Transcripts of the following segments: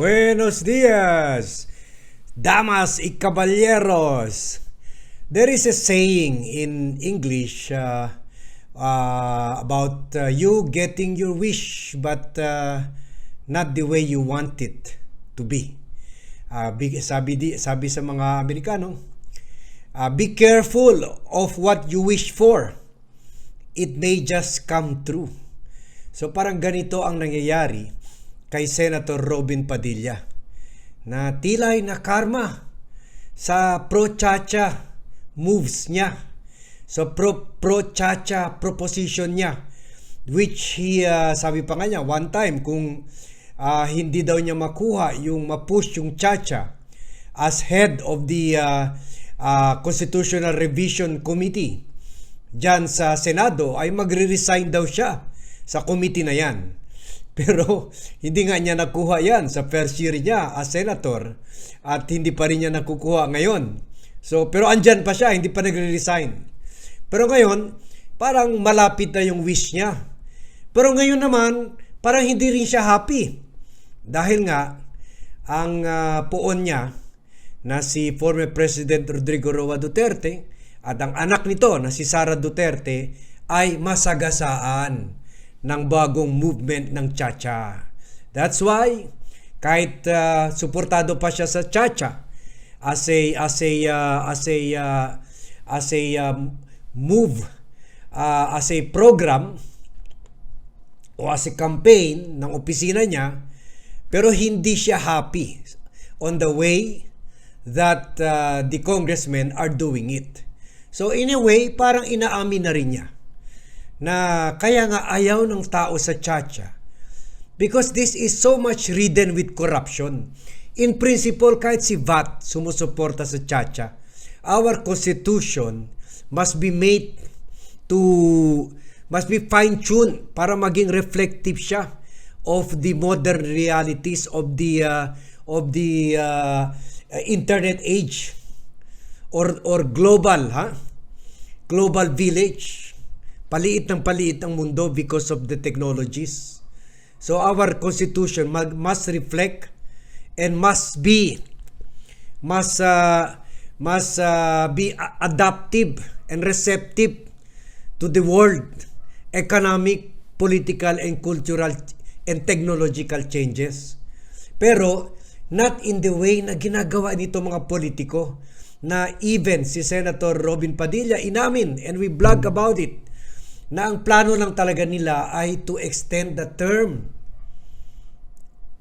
Buenos dias, damas y caballeros. There is a saying in English uh, uh, about uh, you getting your wish, but uh, not the way you want it to be. Uh, sabi, di, sabi sa mga Amerikano, uh, be careful of what you wish for. It may just come true. So parang ganito ang nangyayari kay Senator Robin Padilla na tilay na karma sa pro-chacha moves niya. So pro pro-chacha proposition niya which he uh, sabi pa nga niya one time kung uh, hindi daw niya makuha yung mapush yung chacha as head of the uh, uh, Constitutional Revision Committee dyan sa Senado ay magre-resign daw siya sa committee na yan. Pero hindi nga niya nakuha yan sa first year niya as senator at hindi pa rin niya nakukuha ngayon. So, pero andyan pa siya, hindi pa nagre-resign. Pero ngayon, parang malapit na yung wish niya. Pero ngayon naman, parang hindi rin siya happy. Dahil nga, ang uh, poon niya na si former President Rodrigo Roa Duterte at ang anak nito na si Sara Duterte ay masagasaan ng bagong movement ng Chacha. That's why kahit uh, suportado pa siya sa Chacha as a as a uh, as a uh, as a um, move uh, as a program o as a campaign ng opisina niya pero hindi siya happy on the way that uh, the congressmen are doing it. So in a way, parang inaamin na rin niya na kaya nga ayaw ng tao sa Chacha. Because this is so much ridden with corruption. In principle, kahit si VAT sumusuporta sa Chacha, our constitution must be made to must be fine-tuned para maging reflective siya of the modern realities of the uh, of the uh, internet age or or global ha? Global village Paliit ng paliit ang mundo because of the technologies. So our constitution must reflect and must be must uh, must uh, be adaptive and receptive to the world economic, political and cultural and technological changes. Pero not in the way na ginagawa nito mga politiko na even si Senator Robin Padilla inamin and we blog about it na ang plano lang talaga nila ay to extend the term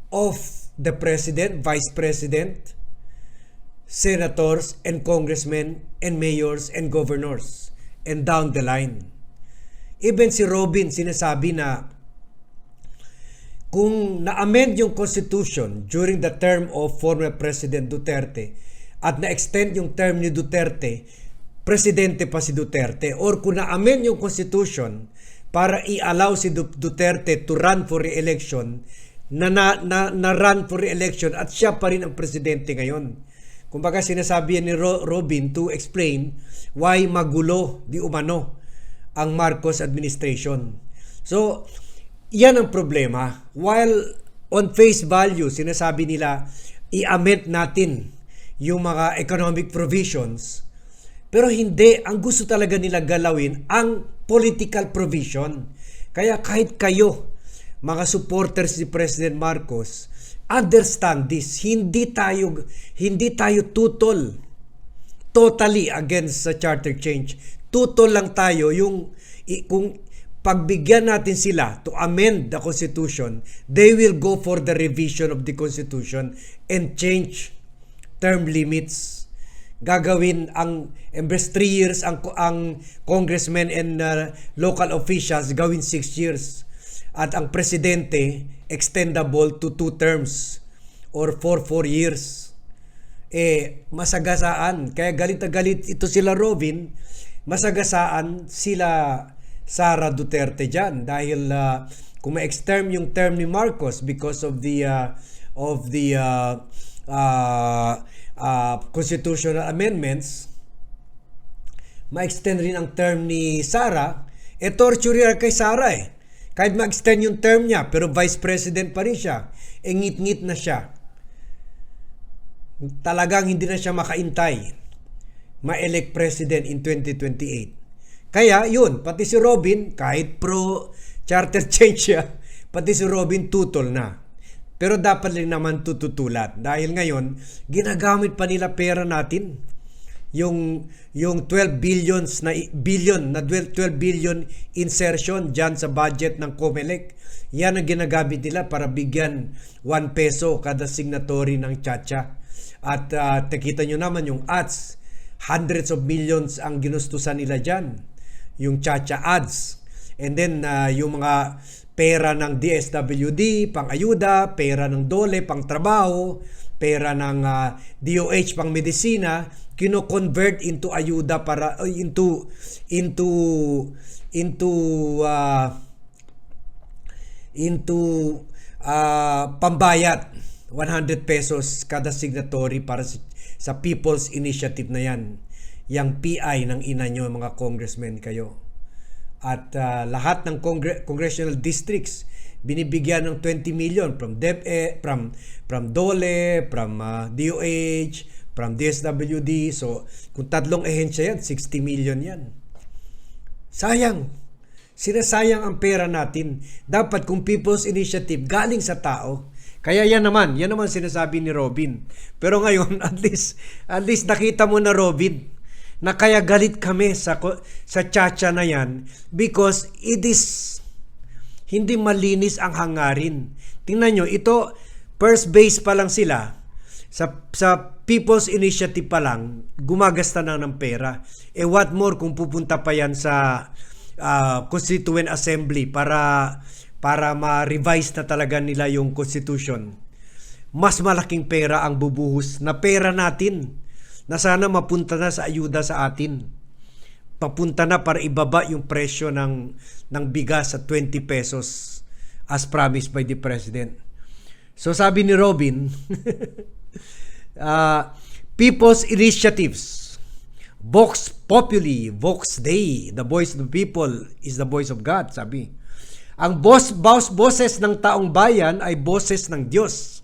of the president, vice president, senators and congressmen and mayors and governors and down the line. Even si Robin sinasabi na kung na-amend yung constitution during the term of former President Duterte at na-extend yung term ni Duterte presidente pa si Duterte or kung na-amend yung constitution para i-allow si Duterte to run for re-election na, na, na, na run for re-election at siya pa rin ang presidente ngayon. Kumbaga sinasabi ni Robin to explain why magulo di umano ang Marcos administration. So, yan ang problema. While on face value, sinasabi nila, i-amend natin yung mga economic provisions pero hindi, ang gusto talaga nila galawin ang political provision. Kaya kahit kayo, mga supporters ni President Marcos, understand this. Hindi tayo hindi tayo tutol totally against sa charter change. Tutol lang tayo yung kung pagbigyan natin sila to amend the constitution, they will go for the revision of the constitution and change term limits gagawin ang imbes 3 years ang ang congressmen and uh, local officials gawin 6 years. At ang presidente extendable to 2 terms or for 4 years. Eh masagasaan. Kaya galit na galit ito sila Robin. Masagasaan sila Sara Duterte diyan dahil uh, kung ma-extend yung term ni Marcos because of the uh, of the uh, uh, uh, constitutional amendments, ma-extend rin ang term ni Sara, eh torture yan kay Sara eh. Kahit ma-extend yung term niya, pero vice president pa rin siya, eh ngit-ngit na siya. talagang hindi na siya makaintay ma-elect president in 2028. Kaya yun, pati si Robin, kahit pro charter change siya, pati si Robin tutol na. Pero dapat rin naman tututulat. Dahil ngayon ginagamit pa nila pera natin. Yung yung 12 billions na billion na 12 12 billion insertion diyan sa budget ng COMELEC. Yan ang ginagamit nila para bigyan 1 peso kada signatory ng Chacha. At uh, nakita nyo naman yung ads. Hundreds of millions ang ginustusan nila diyan yung Chacha ads. And then uh, yung mga pera ng DSWD pang ayuda, pera ng DOLE pang trabaho, pera ng uh, DOH pang medisina, kino-convert into ayuda para uh, into into into uh, into uh, pambayad 100 pesos kada signatory para sa, sa People's Initiative na yan. Yang PI ng ina nyo mga congressmen kayo at uh, lahat ng congre- congressional districts binibigyan ng 20 million from DepE, from from DOLE, from uh, DOH, from DSWD. So, kung tatlong ehensya yan, 60 million yan. Sayang. Sinasayang ang pera natin. Dapat kung People's Initiative galing sa tao, kaya yan naman, yan naman sinasabi ni Robin. Pero ngayon, at least, at least nakita mo na Robin, na kaya galit kami sa sa chacha na yan because it is hindi malinis ang hangarin. Tingnan nyo, ito first base pa lang sila sa sa People's Initiative pa lang gumagasta na ng pera. Eh what more kung pupunta pa yan sa uh, Constituent Assembly para para ma-revise na talaga nila yung constitution. Mas malaking pera ang bubuhos na pera natin na sana mapunta na sa ayuda sa atin. Papunta na para ibaba yung presyo ng, ng bigas sa 20 pesos as promised by the President. So sabi ni Robin, uh, People's Initiatives, Vox Populi, Vox Dei, the voice of the people is the voice of God, sabi. Ang boss, boss, boses ng taong bayan ay boses ng Diyos.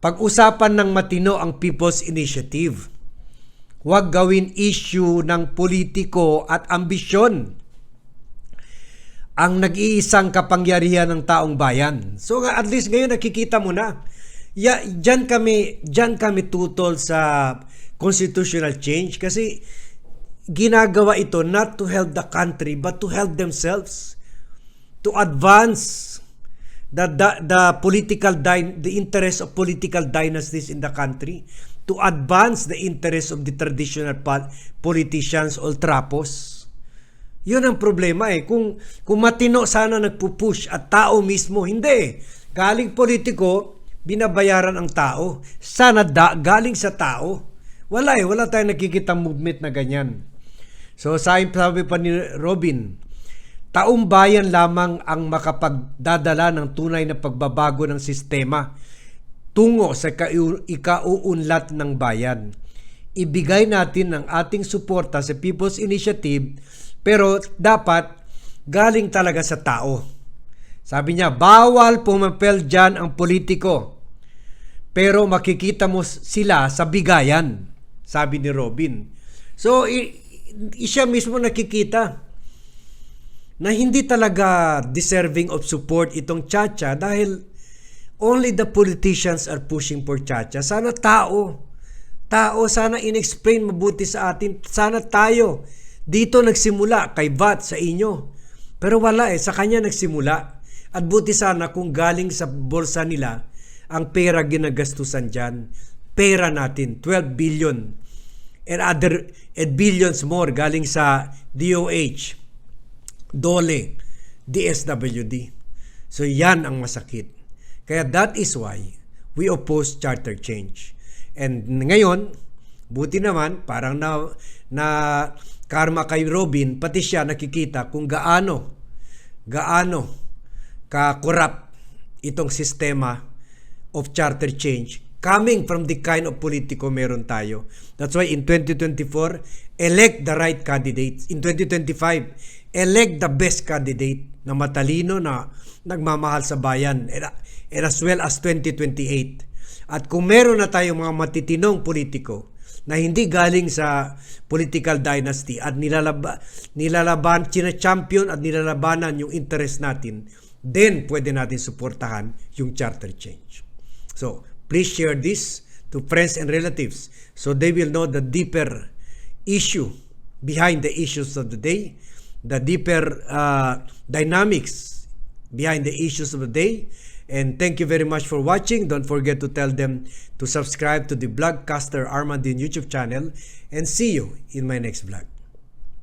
Pag-usapan ng matino ang People's Initiative. Huwag gawin issue ng politiko at ambisyon ang nag-iisang kapangyarihan ng taong bayan. So at least ngayon nakikita mo na. Ya, diyan kami diyan kami tutol sa constitutional change kasi ginagawa ito not to help the country but to help themselves to advance the, the, the political the interest of political dynasties in the country to advance the interest of the traditional politicians or trapos. Yun ang problema eh. Kung, kung matino sana nagpupush at tao mismo, hindi. Galing politiko, binabayaran ang tao. Sana da, galing sa tao. Wala eh. Wala tayong nakikita movement na ganyan. So sabi pa ni Robin, Taong bayan lamang ang makapagdadala ng tunay na pagbabago ng sistema tungo sa ikauunlat ng bayan. Ibigay natin ang ating suporta sa People's Initiative pero dapat galing talaga sa tao. Sabi niya, bawal pumapel dyan ang politiko. Pero makikita mo sila sa bigayan, sabi ni Robin. So, i- siya mismo nakikita na hindi talaga deserving of support itong Chacha dahil only the politicians are pushing for Chacha. Sana tao, tao, sana inexplain mabuti sa atin. Sana tayo dito nagsimula kay VAT sa inyo. Pero wala eh, sa kanya nagsimula. At buti sana kung galing sa bulsa nila ang pera ginagastusan dyan. Pera natin, 12 billion. And other and billions more galing sa DOH, DOLE, DSWD. So yan ang masakit. Kaya that is why we oppose charter change. And ngayon, buti naman, parang na, na karma kay Robin, pati siya nakikita kung gaano, gaano ka-corrupt itong sistema of charter change coming from the kind of politiko meron tayo. That's why in 2024, elect the right candidates. In 2025, elect the best candidate na matalino na nagmamahal sa bayan and, as well as 2028. At kung meron na tayong mga matitinong politiko na hindi galing sa political dynasty at nilalaba, nilalaban, champion at nilalabanan yung interest natin, then pwede natin suportahan yung charter change. So, please share this to friends and relatives so they will know the deeper issue behind the issues of the day, the deeper uh, dynamics behind the issues of the day. And thank you very much for watching. Don't forget to tell them to subscribe to the Blogcaster Armandin YouTube channel and see you in my next vlog.